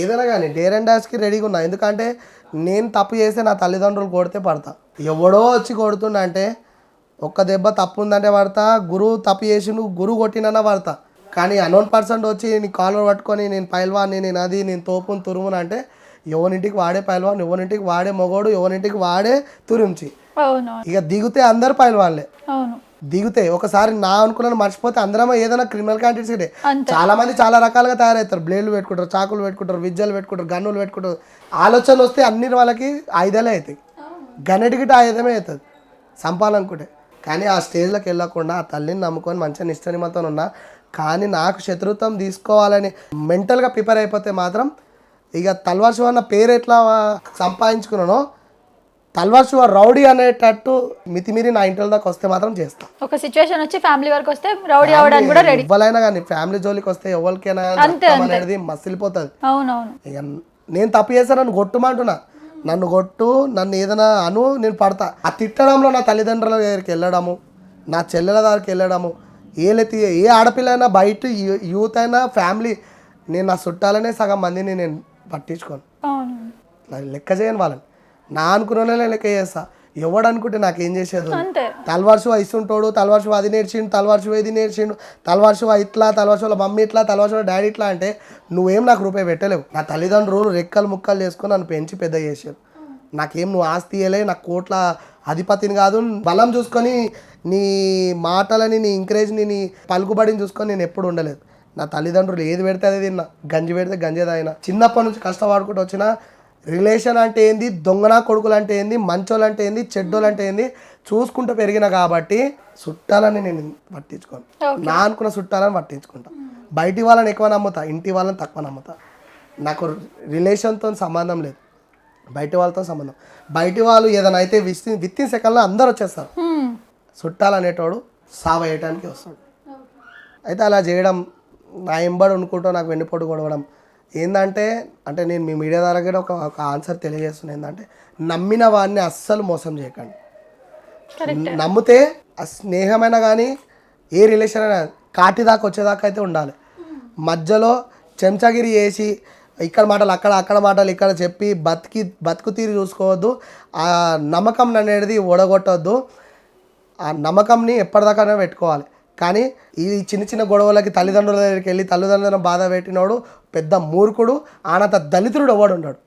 ఏదైనా కానీ dare and డాష్కి రెడీగా ఉన్నా. ఎందుకంటే నేను తప్పు చేస్తే నా తల్లిదండ్రులు కొడితే పడతా. ఎవడో వచ్చి కొడుతున్నా అంటే ఒక్క దెబ్బ తప్పు ఉందంటే పడతా గురువు తప్పు చేసి నువ్వు గురువు కొట్టినన్నా పడతా. కానీ అనోన్ పర్సన్ వచ్చి నీ కాలర్ పట్టుకొని నేను పైల్వాన్ని నేను అది నేను తోపుని తురుమును అంటే ఎవరింటికి వాడే పైల్వాన్ ఎవరింటికి వాడే మొగోడు ఎవరింటికి వాడే తురుంచి. ఇక దిగితే అందరు పైల్వాన్లే. అవును. దిగుతే ఒకసారి నా అనుకున్నాను మర్చిపోతే అందరం ఏదైనా క్రిమినల్ క్యాండిడేట్స్. చాలా మంది చాలా రకాలుగా తయారవుతారు. బ్లేడ్లు పెట్టుకుంటారు చాకులు పెట్టుకుంటారు విద్యలు పెట్టుకుంటారు గన్నులు పెట్టుకుంటారు. ఆలోచన వస్తే అన్ని వాళ్ళకి ఆయుధాలే అవుతాయి. గన్నెటికిట ఆయుధమే అవుతుంది. సంపాలనుకుంటే కానీ ఆ స్టేజ్లోకి వెళ్ళకుండా ఆ తల్లిని నమ్ముకొని మంచిగా నిష్ఠనిమతో ఉన్నా కానీ నాకు శత్రుత్వం తీసుకోవాలని మెంటల్గా ప్రిపేర్ అయిపోతే మాత్రం ఇక తల్వార్ శివ అన్న పేరు ఎట్లా సంపాదించుకున్నానో తల్వార్ రౌడీ అనేటట్టు మితిమీరి నా ఇంటి దాకా వస్తే మాత్రం చేస్తా. ఒక సిచ్యువేషన్ వచ్చి ఫ్యామిలీ వరకు వస్తే రౌడీ అవ్వడానికి కూడా రెడీ ఎవ్వరైనా కానీ ఫ్యామిలీ జోలికి వస్తే ఎవరికైనా రక్తం అనేది మసిలిపోతుంది. అవునవును. ఇక నేను తప్పు చేస్తే నన్ను కొట్టుమంటున్నా. నన్ను కొట్టు నన్ను ఏదైనా అను నేను పడతా. ఆ తిట్టడంలో నా తల్లిదండ్రుల దగ్గరికి వెళ్ళడము నా చెల్లెల దగ్గరికి వెళ్ళడము ఏ లెత్తి ఏ ఆడపిల్ల అయినా బయట యూత్ అయినా ఫ్యామిలీ నేను నా చుట్టాలనే సగం మందిని నేను పట్టించుకోను. లెక్క చేయను వాళ్ళని. నా అనుకున్న లెక్క చేస్తా. ఎవడు అనుకుంటే నాకేం చేసేది? ఉంది? అంతే. తలవారు శివ ఇస్తుంటాడు తలవారు శివ అది నేర్చిండు తలవారు శివ ఇది నేర్చిండు తలవారు శివ ఇట్లా తలవారు శివ మమ్మీ ఇట్లా తలవారు శివ డాడీ ఇట్లా అంటే నువ్వేం నాకు రూపాయి పెట్టలేవు. నా తల్లిదండ్రులు రెక్కలు ముక్కలు చేసుకొని నన్ను పెంచి పెద్ద చేశారు నాకేం నువ్వు ఆస్తి ఇయ్యలే నాకు కోట్ల అధిపతిని కాదు. బలం చూసుకొని నీ మాటలని నీ ఎంకరేజ్ని నీ పలుకుబడిని చూసుకొని నేను ఎప్పుడు ఉండలేదు. నా తల్లిదండ్రులు ఏది పెడితే అదే తిన్నా. గంజి పెడితే గంజే తాగిన. చిన్నప్పటి నుంచి కష్టపడుకుంటూ వచ్చిన రిలేషన్ అంటే ఏంది? దొంగన కొడుకులు అంటే ఏంది? మంచోళ్ళు అంటే ఏంది? చెడ్డోళ్ళు అంటే ఏంది? చూసుకుంటూ పెరిగిన కాబట్టి చుట్టాలని నేను పట్టించుకోను. నా అనుకున్న చుట్టాలని పట్టించుకుంటా. బయటి వాళ్ళని ఎక్కువ నమ్ముతా ఇంటి వాళ్ళని తక్కువ నమ్ముతా. నాకు రిలేషన్తో సంబంధం లేదు. బయటి వాళ్ళతో సంబంధం. బయటి వాళ్ళు ఏదైనా అయితే విత్ విత్ ఇన్ సెకండ్లో అందరు వచ్చేస్తారు. చుట్టాలు అనేటోడు సావ వేయటానికి వస్తాడు. అయితే అలా చేయడం నా ఎంబడి అనుకుంటూ నాకు వెన్నుపోటు కొడవడం ఏంటంటే అంటే నేను మీ మీడియా ద్వారా కూడా ఒక ఒక ఆన్సర్ తెలియజేస్తున్నాను ఏంటంటే నమ్మిన వాడిని అస్సలు మోసం చేయకండి. నమ్మితే స్నేహమైన కానీ ఏ రిలేషన్ అయినా కాటి దాకా వచ్చేదాకా అయితే ఉండాలి. మధ్యలో చెంచాగిరి చేసి ఇక్కడ మాటలు అక్కడ అక్కడ మాటలు ఇక్కడ చెప్పి బతికి బతుకు తీరు చూసుకోవద్దు. ఆ నమ్మకం అనేది ఓడగొట్టవద్దు ఆ నమ్మకంని ఎప్పటిదాకానే పెట్టుకోవాలి. కానీ ఈ చిన్న చిన్న గొడవలకి తల్లిదండ్రుల దగ్గరికి వెళ్ళి తల్లిదండ్రులను బాధ పెట్టినోడు పెద్ద మూర్ఖుడు ఆనంత దళితుడు ఎవడు ఉన్నాడు